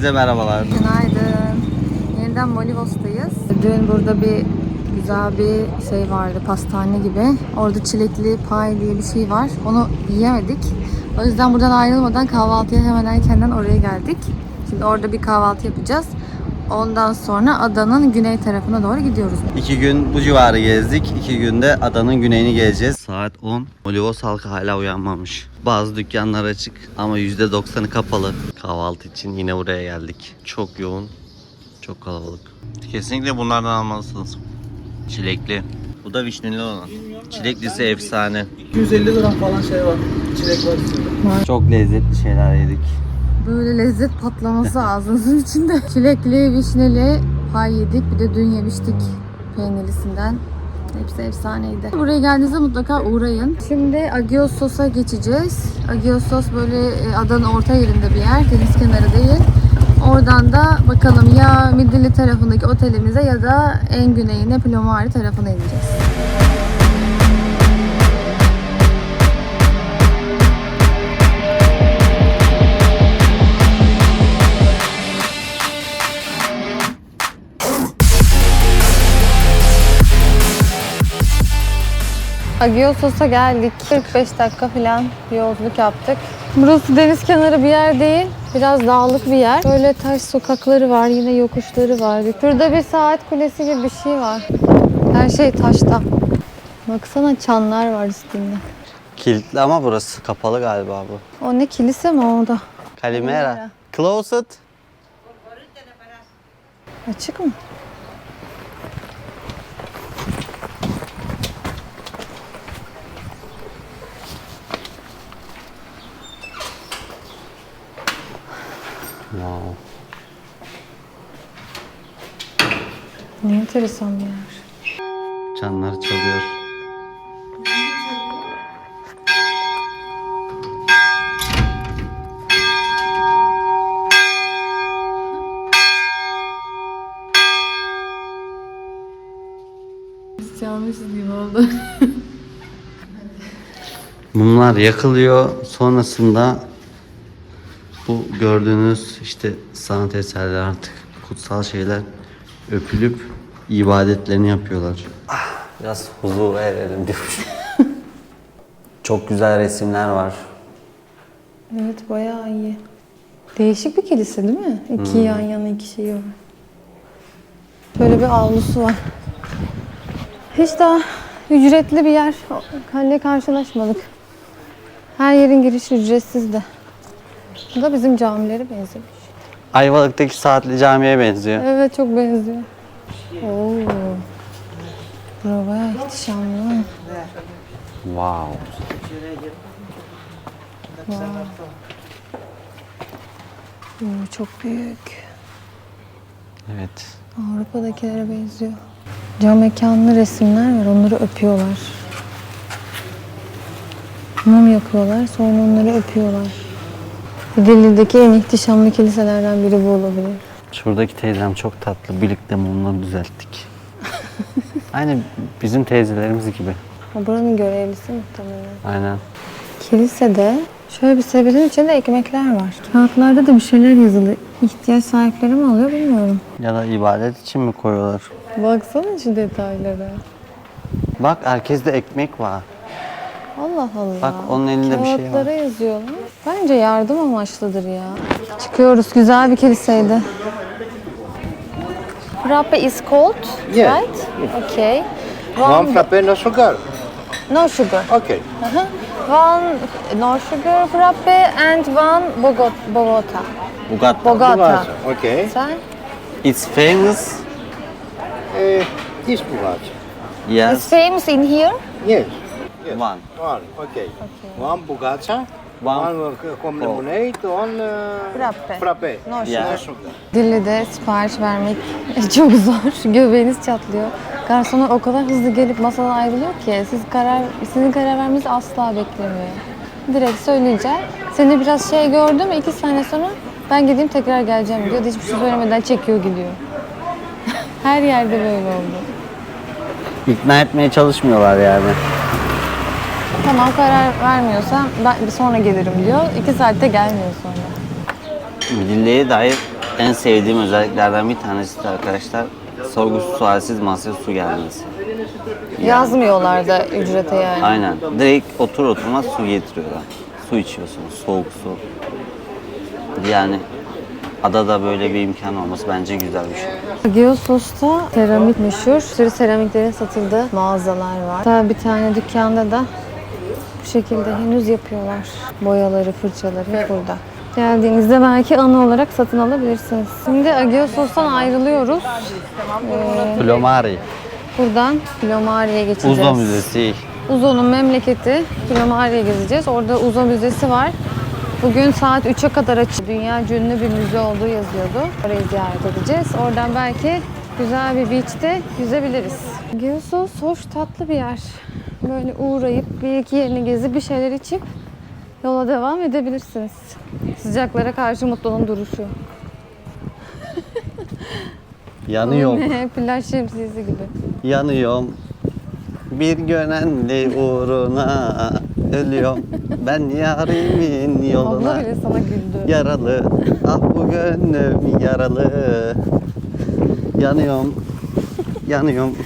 Herkese merhabalar. Günaydın. Yeniden Molivos'tayız. Dün burada bir güzel bir şey vardı, pastane gibi. Orada çilekli pay diye bir şey var. Onu yiyemedik. O yüzden buradan ayrılmadan kahvaltıya hemen erkenden oraya geldik. Şimdi orada bir kahvaltı yapacağız. Ondan sonra adanın güney tarafına doğru gidiyoruz. İki gün bu civarı gezdik. İki günde adanın güneyini gezeceğiz. Saat 10. Olivos halkı hala uyanmamış. Bazı dükkanlar açık ama %90'ı kapalı. Kahvaltı için yine buraya geldik. Çok yoğun, çok kalabalık. Kesinlikle bunlardan almalısınız. Çilekli. Bu da vişneli olan. Çileklisi efsane. 250 gram falan şey var. Çilek var içinde. Çok lezzetli şeyler yedik. Böyle lezzet patlaması ağzınızın içinde. Çilekli, vişneli pay yedik. Bir de dün yemiştik peynirlisinden. Hepsi efsaneydi. Buraya geldiğinizde mutlaka uğrayın. Şimdi Agiosos'a geçeceğiz. Agiosos böyle e, adanın orta yerinde bir yer. Deniz kenarı değil. Oradan da bakalım ya Midilli tarafındaki otelimize ya da en güneyine Plomari tarafına ineceğiz. Agiosos'a geldik. 45 dakika falan yolculuk yaptık. Burası deniz kenarı bir yer değil. Biraz dağlık bir yer. Böyle taş sokakları var. Yine yokuşları var. Şurada bir saat kulesi gibi bir şey var. Her şey taşta. Baksana çanlar var üstünde. Kilitli ama burası kapalı galiba bu. O ne kilise mi orada? Kalimera. Closed. Açık mı? Wow. Ne enteresan bir yer. Çanlar çalıyor. Çalmışız gibi oldu. Mumlar yakılıyor. Sonrasında bu gördüğünüz işte sanat eserleri artık kutsal şeyler öpülüp ibadetlerini yapıyorlar. Biraz huzur erelim diyor. Çok güzel resimler var. Evet bayağı iyi. Değişik bir kilise değil mi? İki yan yana iki şey var. Böyle bir avlusu var. Hiç daha ücretli bir yer halle karşılaşmadık. Her yerin girişi ücretsiz de. Bu da bizim camilere benziyor. Ayvalık'taki saatli camiye benziyor. Evet çok benziyor. Oo. Bura bayağı ihtişamlı. Wow. Oo, çok büyük. Evet. Avrupa'dakilere benziyor. Cam mekanlı resimler var. Onları öpüyorlar. Mum yakıyorlar. Sonra onları öpüyorlar. Dili'deki en ihtişamlı kiliselerden biri bu olabilir. Şuradaki teyzem çok tatlı. Birlikte mumları düzelttik. Aynı bizim teyzelerimiz gibi. Ha, buranın görevlisi muhtemelen. Aynen. Kilisede şöyle bir sebetin içinde ekmekler var. Kağıtlarda da bir şeyler yazılı. İhtiyaç sahipleri mi alıyor bilmiyorum. Ya da ibadet için mi koyuyorlar? Baksana şu detaylara. Bak herkeste ekmek var. Allah Allah. Bak, onun elinde bir şey var. Kağıtlara yazıyorlar. Bence yardım amaçlıdır ya. Çıkıyoruz. Güzel bir kiliseydi. Frappe is cold, Yeah. right? Okay. One frappe, no sugar. no sugar. Okay. Aha. One no sugar frappe and one Bogot Bogota. Bugatti. Bogota. Okay. Sen? It's famous. Uh, this bugatti. It's Yes. famous in here? Yes. yes. One. One. Okay. One bugatti. One. Com lemonade. Uh, Frappe. frappe. No sugar. Yeah. Sipariş vermek çok zor. Göbeğiniz çatlıyor. Garsonlar o kadar hızlı gelip masadan ayrılıyor ki siz karar sizin karar vermenizi asla beklemiyor. Direkt söyleyeceğim. Seni biraz şey gördüm iki saniye sonra ben gideyim tekrar geleceğim diyor. Hiçbir şey söylemeden çekiyor gidiyor. Her yerde böyle oldu. İkna etmeye çalışmıyorlar yani. Tamam karar vermiyorsan ben bir sonra gelirim diyor. İki saatte gelmiyor sonra. Midilli'ye dair En sevdiğim özelliklerden bir tanesi de arkadaşlar sorgusuz sualsiz masaya su gelmesi. Yazmıyorlar da ücrete yani. Aynen. Direkt otur oturmaz su getiriyorlar. Su içiyorsunuz. Soğuk su. Yani adada böyle bir imkan olması bence güzel bir şey. Geosos'ta seramik meşhur. Bir sürü seramiklerin satıldığı mağazalar var. Hatta bir tane dükkanda da bu şekilde henüz yapıyorlar. Boyaları, fırçaları burada. Geldiğinizde belki anı olarak satın alabilirsiniz. Şimdi Agiosos'tan ayrılıyoruz. Ee, Plomari. buradan Filomari'ye geçeceğiz. Uzo Müzesi. Uzo'nun memleketi Filomari'ye gezeceğiz. Orada Uzo Müzesi var. Bugün saat 3'e kadar açık. Dünya ünlü bir müze olduğu yazıyordu. Orayı ziyaret edeceğiz. Oradan belki güzel bir beach'te yüzebiliriz. Geosos hoş tatlı bir yer. Böyle uğrayıp bir iki yerini gezip bir şeyler içip yola devam edebilirsiniz. Sıcaklara karşı mutluluğun duruşu. Yanıyorum. Plaj şemsiyesi gibi. Yanıyorum. Bir gönenli uğruna ölüyorum. Ben yarimin Abla yoluna bile sana güldü. yaralı. Ah bu gönlüm yaralı. Yanıyorum. Yanıyorum.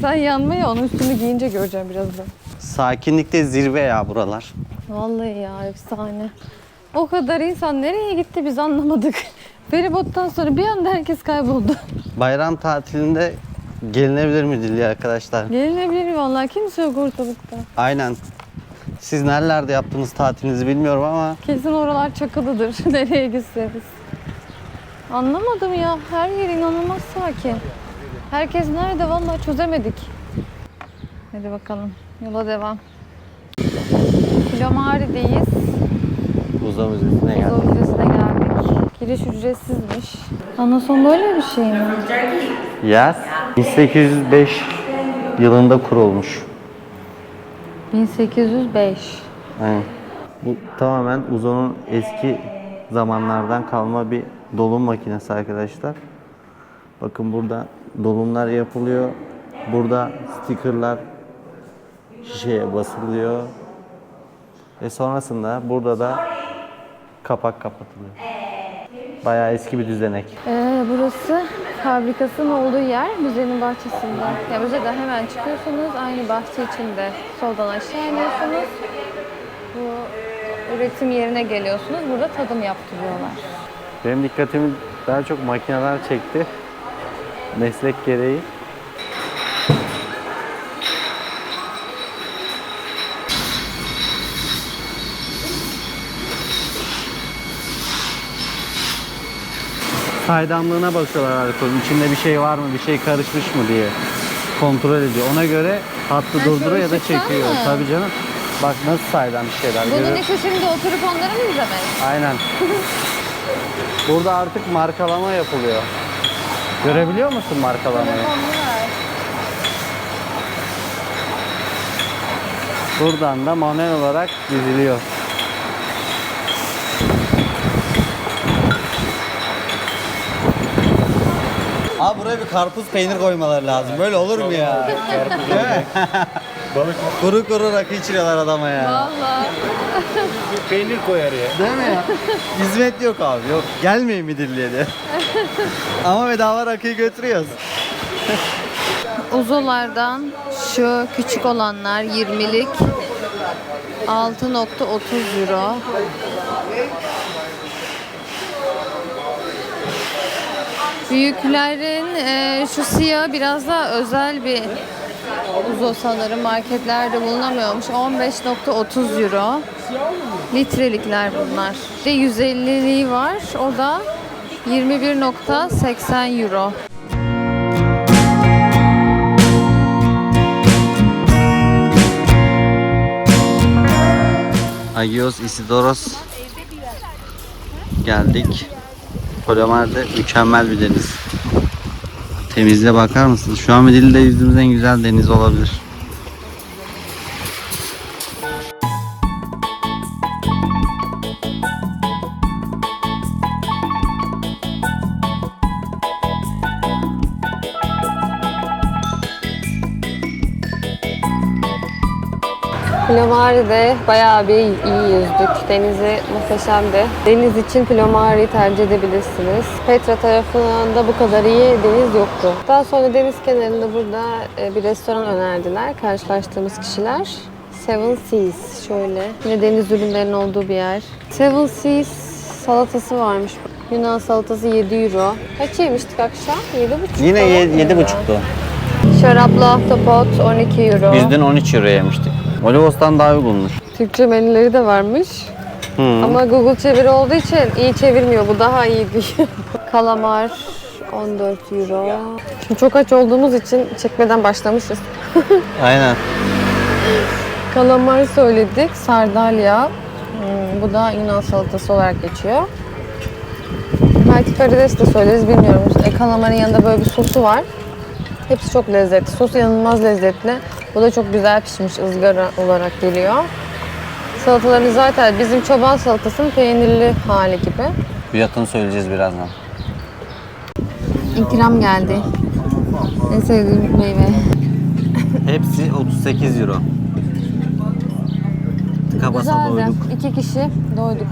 Sen yanmayı onun üstünü giyince göreceğim birazdan. Sakinlikte zirve ya buralar. Vallahi ya efsane. O kadar insan nereye gitti biz anlamadık. Feribottan sonra bir anda herkes kayboldu. Bayram tatilinde gelinebilir mi Dilya arkadaşlar? Gelinebilir vallahi kimse yok ortalıkta. Aynen. Siz nerelerde yaptınız tatilinizi bilmiyorum ama Kesin oralar çakılıdır nereye gitseniz. Anlamadım ya her yer inanılmaz sakin. Herkes nerede vallahi çözemedik. Hadi bakalım yola devam. Kilomari'deyiz. Uza Müzesi'ne geldik. Uzo Müzesi'ne geldik. Giriş ücretsizmiş. Anason böyle bir şey mi? Yes. 1805 yılında kurulmuş. 1805. Aynen. Bu tamamen Uzo'nun eski zamanlardan kalma bir dolum makinesi arkadaşlar. Bakın burada dolumlar yapılıyor. Burada stickerlar şişeye basılıyor. Ve sonrasında burada da kapak kapatılıyor. Bayağı eski bir düzenek. Ee, burası fabrikasının olduğu yer müzenin bahçesinde. Ya müzeden hemen çıkıyorsunuz. Aynı bahçe içinde soldan aşağı iniyorsunuz. Bu üretim yerine geliyorsunuz. Burada tadım yaptırıyorlar. Benim dikkatimi daha çok makineler çekti. Meslek gereği. Saydamlığına bakıyorlar alkolün. İçinde bir şey var mı, bir şey karışmış mı diye kontrol ediyor. Ona göre hattı Ha, durduruyor ya da çıksan çekiyor. mı? Tabii canım. Bak nasıl saydam bir şeyler. Bunun görüyor- işi şimdi oturup onları mı izlemek? Aynen. Burada artık markalama yapılıyor. Görebiliyor musun markalamayı? Buradan da manuel olarak diziliyor. Abi buraya bir karpuz peynir koymaları lazım. Böyle olur mu ya? Balık kuru kuru rakı içiriyorlar adama ya. Valla. Peynir koyar ya. Değil mi ya? Hizmet yok abi yok. Gelmeyin Midilli'ye de. Ama bedava rakıyı götürüyoruz. Uzolardan şu küçük olanlar 20'lik 6.30 euro. Büyüklerin e, şu siyah biraz daha özel bir uzo sanırım marketlerde bulunamıyormuş. 15.30 euro. Litrelikler bunlar. Bir de 150'liği var. O da 21.80 euro. Agios Isidoros geldik. Palomar'da mükemmel bir deniz. Temizliğe bakar mısınız? Şu an Midilli'de yüzdüğümüz en güzel deniz olabilir. Plomari'de bayağı bir iyi yüzdük. Denizi muhteşemdi. Deniz için Plomari'yi tercih edebilirsiniz. Petra tarafında bu kadar iyi deniz yoktu. Daha sonra deniz kenarında burada e, bir restoran önerdiler karşılaştığımız kişiler. Seven Seas şöyle. Yine deniz ürünlerinin olduğu bir yer. Seven Seas salatası varmış. Yunan salatası 7 euro. Kaç yemiştik akşam? 7,5 Yine falan ye- mıydı? yedi buçuktu. Şaraplı ahtapot 12 euro. Biz dün 13 euro yemiştik. Olivos'tan daha uygunmuş. Türkçe menüleri de varmış. Hı. Ama Google çeviri olduğu için iyi çevirmiyor. Bu daha iyi diyor. Kalamar 14 euro. Şimdi çok aç olduğumuz için çekmeden başlamışız. Aynen. Kalamar söyledik. Sardalya. Hmm, bu da Yunan salatası olarak geçiyor. Belki karides de söyleriz bilmiyorum. E, kalamarın yanında böyle bir sosu var. Hepsi çok lezzetli. Sos inanılmaz lezzetli. Bu da çok güzel pişmiş ızgara olarak geliyor. Salataları zaten bizim çoban salatasının peynirli hali gibi. Fiyatını söyleyeceğiz birazdan. İkram geldi. En sevdiğim meyve. Hepsi 38 euro. Tıka basa Güzeldi. doyduk. İki kişi doyduk.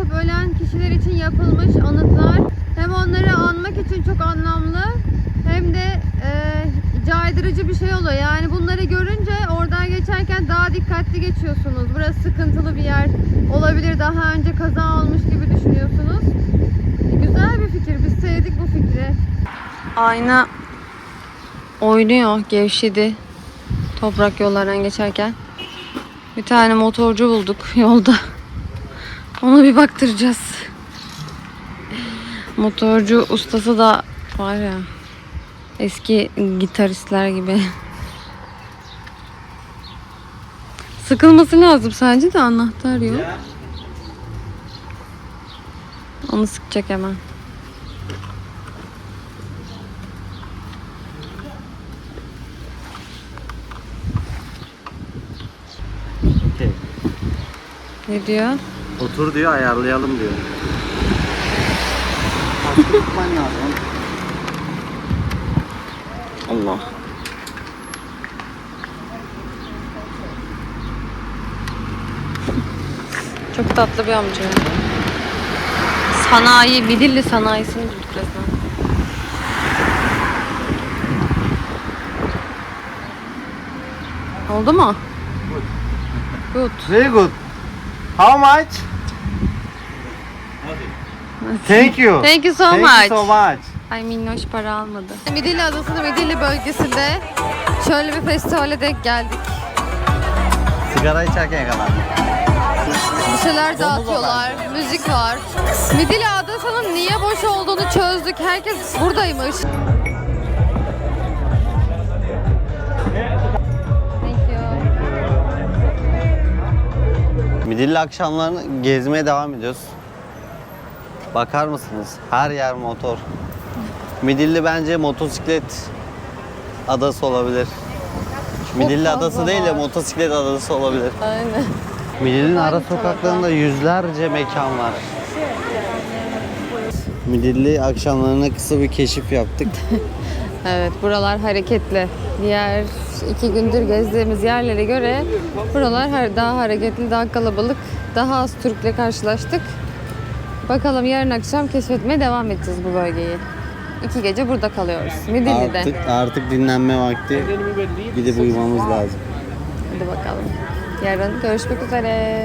Yapıp ölen kişiler için yapılmış anıtlar. Hem onları anmak için çok anlamlı hem de e, caydırıcı bir şey oluyor. Yani bunları görünce oradan geçerken daha dikkatli geçiyorsunuz. Burası sıkıntılı bir yer olabilir. Daha önce kaza olmuş gibi düşünüyorsunuz. Güzel bir fikir. Biz sevdik bu fikri. Ayna oynuyor, gevşedi. Toprak yollardan geçerken. Bir tane motorcu bulduk yolda. Ona bir baktıracağız. Motorcu ustası da var ya. Eski gitaristler gibi. Sıkılması lazım sence de anahtar yok. Onu sıkacak hemen. Ne diyor? Otur diyor ayarlayalım diyor. Tutman lazım. Allah. Çok tatlı bir amca. ya. Sanayi, Midilli sanayisini bulduk resmen. Oldu mu? Good. Very good. How much? Thank you. Thank you so Thank much. you so much. Ay minnoş para almadı. Midilli Adası'nın Midilli bölgesinde şöyle bir festivale denk geldik. Sigara içerken yakalandım. Bir şeyler dağıtıyorlar, müzik var. Midilli Adası'nın niye boş olduğunu çözdük. Herkes buradaymış. Thank you. Midilli akşamlarını gezmeye devam ediyoruz. Bakar mısınız? Her yer motor. Midilli bence motosiklet adası olabilir. Midilli fazla adası değil de var. motosiklet adası olabilir. Aynen. Midilli'nin ara sokaklarında yüzlerce mekan var. Midilli akşamlarına kısa bir keşif yaptık. Evet, buralar hareketli. Diğer iki gündür gezdiğimiz yerlere göre buralar daha hareketli, daha kalabalık, daha az Türk'le karşılaştık. Bakalım yarın akşam keşfetmeye devam edeceğiz bu bölgeyi. İki gece burada kalıyoruz. Midilli'de. Artık, artık dinlenme vakti. Gidip uyumamız lazım. Hadi bakalım. Yarın görüşmek üzere.